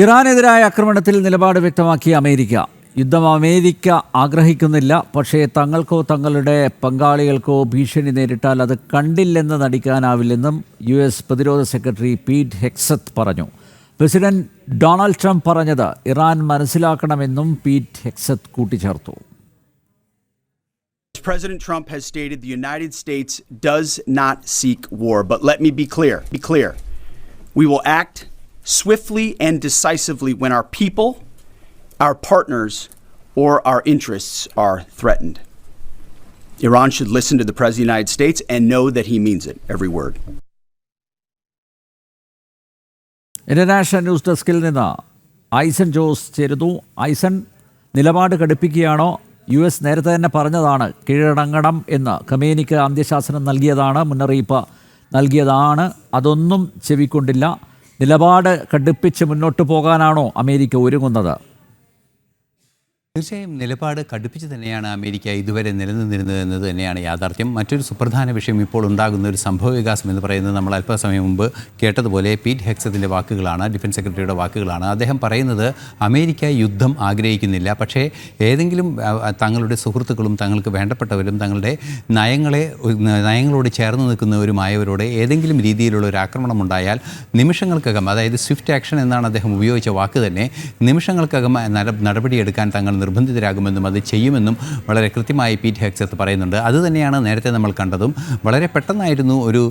ഇറാനെതിരായ ആക്രമണത്തിൽ നിലപാട് വ്യക്തമാക്കിയ അമേരിക്ക യുദ്ധം അമേരിക്ക ആഗ്രഹിക്കുന്നില്ല പക്ഷേ തങ്ങൾക്കോ തങ്ങളുടെ പങ്കാളികൾക്കോ ഭീഷണി നേരിട്ടാൽ അത് കണ്ടില്ലെന്ന് നടിക്കാനാവില്ലെന്നും യു എസ് പ്രതിരോധ സെക്രട്ടറി പീറ്റ് ഹെക്സത്ത് പറഞ്ഞു പ്രസിഡന്റ് ഡൊണാൾഡ് ട്രംപ് പറഞ്ഞത് ഇറാൻ മനസ്സിലാക്കണമെന്നും പീറ്റ് ഹെക്സത്ത് കൂട്ടിച്ചേർത്തു President Trump has stated the United States does not seek war. But let me be clear be clear. We will act swiftly and decisively when our people, our partners, or our interests are threatened. Iran should listen to the President of the United States and know that he means it, every word. International news ഡെസ്കിൽ നിന്ന് ഐസൻ ജോസ് ചേരുന്നു ഐസൻ നിലപാട് കടുപ്പിക്കുകയാണോ U S നേരത്തെ തന്നെ പറഞ്ഞതാണ് കീഴടങ്ങണം എന്ന് ഖമേനിക്ക് അന്ത്യശാസനം നൽകിയതാണ് മുന്നറിയിപ്പ് നൽകിയതാണ് അതൊന്നും ചെവിക്കൊണ്ടില്ല നിലപാട് കടുപ്പിച്ച് മുന്നോട്ട് പോകാനാണോ അമേരിക്ക ഒരുങ്ങുന്നത്? തീർച്ചയായും നിലപാട് കടുപ്പിച്ച് തന്നെയാണ് അമേരിക്ക ഇതുവരെ നിലനിന്നിരുന്നത് എന്നത് തന്നെയാണ് യാഥാർത്ഥ്യം. മറ്റൊരു സുപ്രധാന വിഷയം ഇപ്പോൾ ഉണ്ടാകുന്ന ഒരു സംഭവ വികാസം എന്ന് പറയുന്നത് നമ്മൾ അല്പസമയം മുമ്പ് കേട്ടതുപോലെ പീറ്റ് ഹെക്സത്തിന്റെ വാക്കുകളാണ് ഡിഫൻസ് സെക്രട്ടറിയുടെ വാക്കുകളാണ്. അദ്ദേഹം പറയുന്നത് അമേരിക്ക യുദ്ധം ആഗ്രഹിക്കുന്നില്ല. പക്ഷേ ഏതെങ്കിലും തങ്ങളുടെ സുഹൃത്തുക്കളും തങ്ങൾക്ക് വേണ്ടപ്പെട്ടവരും തങ്ങളുടെ നയങ്ങളെ നയങ്ങളോട് ചേർന്ന് നിൽക്കുന്നവരുമായവരോട് ഏതെങ്കിലും രീതിയിലുള്ള ഒരു ആക്രമണം ഉണ്ടായാൽ നിമിഷങ്ങൾക്കകം അതായത് സ്വിഫ്റ്റ് ആക്ഷൻ എന്നാണ് അദ്ദേഹം ഉപയോഗിച്ച വാക്ക് തന്നെ നിമിഷങ്ങൾക്കകം നട- നടപടിയെടുക്കാൻ തങ്ങൾ നിർബന്ധിതരാകുമെന്നും അത് ചെയ്യുമെന്നും വളരെ കൃത്യമായി പീറ്റ് ഹെക്സത്ത് പറയുന്നുണ്ട്. അതുതന്നെയാണ് നേരത്തെ നമ്മൾ കണ്ടതും വളരെ പെട്ടെന്നായിരുന്നു ഒരു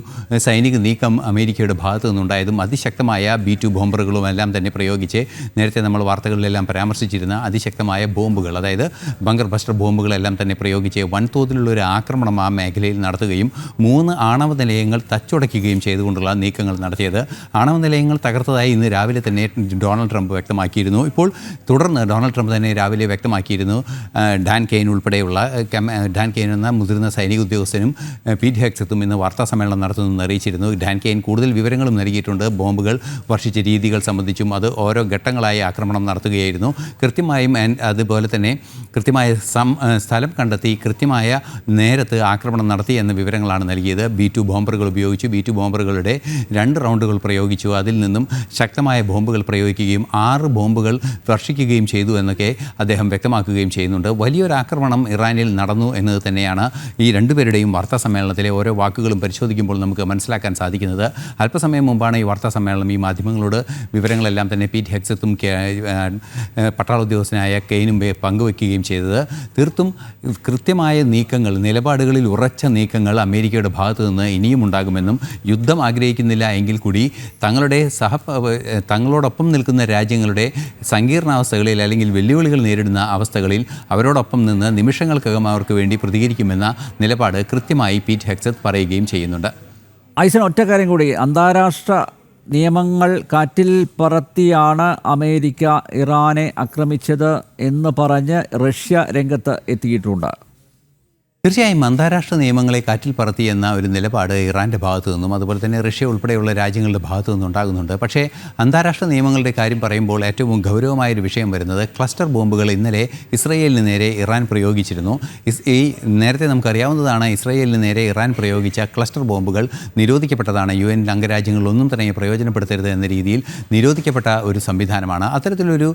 സൈനിക നീക്കം അമേരിക്കയുടെ ഭാഗത്തു നിന്നുണ്ടായതും അതിശക്തമായ ബി ടു ബോംബറുകളും എല്ലാം തന്നെ പ്രയോഗിച്ച് നേരത്തെ നമ്മൾ വാർത്തകളിലെല്ലാം പരാമർശിച്ചിരുന്ന അതിശക്തമായ ബോംബുകൾ അതായത് ബങ്കർ ബസ്റ്റർ ബോംബുകളെല്ലാം തന്നെ പ്രയോഗിച്ച് വൻതോതിലുള്ള ഒരു ആക്രമണം ആ മേഖലയിൽ നടത്തുകയും മൂന്ന് ആണവ നിലയങ്ങൾ തച്ചുടയ്ക്കുകയും ചെയ്തുകൊണ്ടുള്ള നീക്കങ്ങൾ നടത്തിയത്. ആണവ നിലയങ്ങൾ തകർത്തതായി ഇന്ന് രാവിലെ തന്നെ ഡൊണാൾഡ് ട്രംപ് വ്യക്തമാക്കിയിരുന്നു. ഇപ്പോൾ തുടർന്ന് ഡൊണാൾഡ് ട്രംപ് തന്നെ രാവിലെ വ്യക്തമാക്കിയിരുന്നു. ഡാൻ കെയ്ൻ ഉൾപ്പെടെയുള്ള ഡാൻ കെയ്ൻ എന്ന മുതിർന്ന സൈനിക ഉദ്യോഗസ്ഥനും പി ഡി ഹെക്സത്തും ഇന്ന് വാർത്താ സമ്മേളനം നടത്തുമെന്ന് അറിയിച്ചിരുന്നു. ഡാൻ കെയ്ൻ കൂടുതൽ വിവരങ്ങളും നൽകിയിട്ടുണ്ട്. ബോംബുകൾ വർഷിച്ച രീതികൾ സംബന്ധിച്ചും അത് ഓരോ ഘട്ടങ്ങളായി ആക്രമണം നടത്തുകയായിരുന്നു. കൃത്യമായും അതുപോലെ തന്നെ കൃത്യമായ സ്ഥലം കണ്ടെത്തി കൃത്യമായ നേരത്ത് ആക്രമണം നടത്തി എന്ന വിവരങ്ങളാണ് നൽകിയത്. ബി ടു ബോംബറുകൾ ഉപയോഗിച്ചു. ബി ടു ബോംബറുകളുടെ രണ്ട് റൗണ്ടുകൾ പ്രയോഗിച്ചു. അതിൽ നിന്നും ശക്തമായ ബോംബുകൾ പ്രയോഗിക്കുകയും ആറ് ബോംബുകൾ വർഷിക്കുകയും ചെയ്തു എന്നൊക്കെ അദ്ദേഹം വ്യക്തമാക്കുകയും ചെയ്യുന്നുണ്ട്. വലിയൊരു ആക്രമണം ഇറാനിൽ നടന്നു എന്നത് തന്നെയാണ് ഈ രണ്ടുപേരുടെയും വാർത്താ സമ്മേളനത്തിലെ ഓരോ വാക്കുകളും പരിശോധിക്കുമ്പോൾ നമുക്ക് മനസ്സിലാക്കാൻ സാധിക്കുന്നത്. അല്പസമയം മുമ്പാണ് ഈ വാർത്താ സമ്മേളനം ഈ മാധ്യമങ്ങളോട് വിവരങ്ങളെല്ലാം തന്നെ പീറ്റ് ഹെക്സത്തും പട്ടാള ഉദ്യോഗസ്ഥനായ കെയിനും പങ്കുവയ്ക്കുകയും ചെയ്തത്. തീർത്തും കൃത്യമായ നീക്കങ്ങൾ നിലപാടുകളിൽ ഉറച്ച നീക്കങ്ങൾ അമേരിക്കയുടെ ഭാഗത്തു നിന്ന് ഇനിയും ഉണ്ടാകുമെന്നും യുദ്ധം ആഗ്രഹിക്കുന്നില്ല എങ്കിൽ കൂടി തങ്ങളുടെ സഹ തങ്ങളോടൊപ്പം നിൽക്കുന്ന രാജ്യങ്ങളുടെ സങ്കീർണാവസ്ഥകളിൽ അല്ലെങ്കിൽ വെല്ലുവിളികൾ നേരിടുന്ന അവസ്ഥകളിൽ അവരോടൊപ്പം നിന്ന് നിമിഷങ്ങൾക്കകം അവർക്ക് വേണ്ടി പ്രതികരിക്കുമെന്ന നിലപാട് കൃത്യമായി പീറ്റ് ഹെക്സത്ത് പറയുകയും ചെയ്യുന്നുണ്ട്. ഐസൻ ഒറ്റ കാര്യം കൂടി. അന്താരാഷ്ട്ര നിയമങ്ങൾ കാറ്റിൽ പറത്തിയാണ് അമേരിക്ക ഇറാനെ ആക്രമിച്ചത് എന്ന് പറഞ്ഞ് റഷ്യ രംഗത്ത് എത്തിയിട്ടുണ്ട്. തീർച്ചയായും അന്താരാഷ്ട്ര നിയമങ്ങളെ കാറ്റിൽ പറത്തി എന്ന ഒരു നിലപാട് ഇറാന്റെ ഭാഗത്തു നിന്നും അതുപോലെ തന്നെ റഷ്യ ഉൾപ്പെടെയുള്ള രാജ്യങ്ങളുടെ ഭാഗത്തു നിന്നും ഉണ്ടാകുന്നുണ്ട്. പക്ഷേ അന്താരാഷ്ട്ര നിയമങ്ങളുടെ കാര്യം പറയുമ്പോൾ ഏറ്റവും ഗൗരവമായ ഒരു വിഷയം വരുന്നത് ക്ലസ്റ്റർ ബോംബുകൾ ഇന്നലെ ഇസ്രയേലിന് നേരെ ഇറാൻ പ്രയോഗിച്ചിരുന്നു. ഈ നേരത്തെ നമുക്കറിയാവുന്നതാണ് ഇസ്രയേലിന് നേരെ ഇറാൻ പ്രയോഗിച്ച ക്ലസ്റ്റർ ബോംബുകൾ നിരോധിക്കപ്പെട്ടതാണ്. യു എൻ അംഗരാജ്യങ്ങളിലൊന്നും തന്നെ പ്രയോജനപ്പെടുത്തരുത് എന്ന രീതിയിൽ നിരോധിക്കപ്പെട്ട ഒരു സംവിധാനമാണ്. അത്തരത്തിലൊരു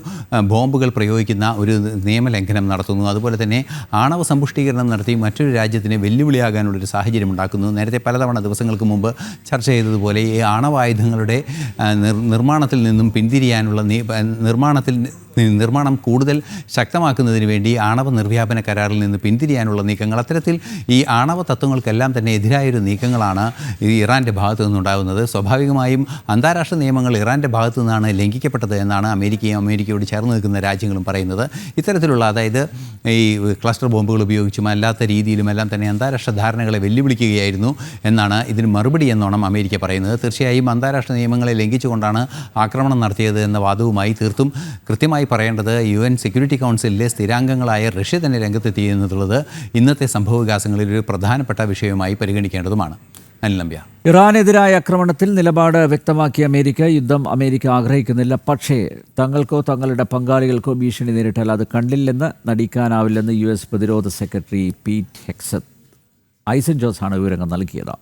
ബോംബുകൾ പ്രയോഗിക്കുന്ന ഒരു നിയമലംഘനം നടത്തുന്നു. അതുപോലെ തന്നെ ആണവ സമ്പുഷ്ടീകരണം നടത്തി മറ്റൊരു രാജ്യത്തിന് വെല്ലുവിളിയാകാനുള്ളൊരു സാഹചര്യം ഉണ്ടാക്കുന്നു. നേരത്തെ പലതവണ ദിവസങ്ങൾക്ക് മുമ്പ് ചർച്ച ചെയ്തതുപോലെ ഈ ആണവായുധങ്ങളുടെ നിർ- നിർമ്മാണത്തിൽ നിന്നും പിന്തിരിയാനുള്ള നിർമ്മാണത്തിൽ നിർമ്മാണം കൂടുതൽ ശക്തമാക്കുന്നതിന് വേണ്ടി ആണവ നിർവ്യാപന കരാറിൽ നിന്ന് പിന്തിരിയാനുള്ള നീക്കങ്ങൾ. അത്തരത്തിൽ ഈ ആണവ തത്വങ്ങൾക്കെല്ലാം തന്നെ എതിരായൊരു നീക്കങ്ങളാണ് ഈ ഇറാന്റെ ഭാഗത്തു നിന്നുണ്ടാകുന്നത്. സ്വാഭാവികമായും അന്താരാഷ്ട്ര നിയമങ്ങൾ ഇറാന്റെ ഭാഗത്തു നിന്നാണ് ലംഘിക്കപ്പെട്ടത് എന്നാണ് അമേരിക്കയും അമേരിക്കയോട് ചേർന്ന് നിൽക്കുന്ന രാജ്യങ്ങളും പറയുന്നത്. ഇത്തരത്തിലുള്ള അതായത് ഈ ക്ലസ്റ്റർ ബോംബുകൾ ഉപയോഗിച്ചും അല്ലാത്ത രീതിയിലും എല്ലാം തന്നെ അന്താരാഷ്ട്ര ധാരണകളെ വെല്ലുവിളിക്കുകയായിരുന്നു എന്നാണ് ഇതിന് മറുപടി എന്നോണം അമേരിക്ക പറയുന്നത്. തീർച്ചയായും അന്താരാഷ്ട്ര നിയമങ്ങളെ ലംഘിച്ചുകൊണ്ടാണ് ആക്രമണം നടത്തിയത് എന്ന വാദവുമായി തീർത്തും കൃത്യമായി പറയേണ്ടത് യു എൻ സെക്യൂരിറ്റി കൗൺസിലിലെ സ്ഥിരാംഗങ്ങളായ റഷ്യ തന്നെ രംഗത്തെത്തി എന്നുള്ളത് ഇന്നത്തെ സംഭവവികാസങ്ങളിൽ ഒരു പ്രധാനപ്പെട്ട വിഷയമായി പരിഗണിക്കേണ്ടതുമാണ്. ഇറാനെതിരായ ആക്രമണത്തിൽ നിലപാട് വ്യക്തമാക്കിയ അമേരിക്ക യുദ്ധം അമേരിക്ക ആഗ്രഹിക്കുന്നില്ല. പക്ഷേ തങ്ങൾക്കോ തങ്ങളുടെ പങ്കാളികൾക്കോ ഭീഷണി നേരിട്ടാൽ അത് കണ്ടില്ലെന്ന് നടിക്കാനാവില്ലെന്ന് യു എസ് പ്രതിരോധ സെക്രട്ടറി പീറ്റ് ഹെക്സത്ത്. ഐസൻ ജോസാണ് വിവരങ്ങൾ നൽകിയത്.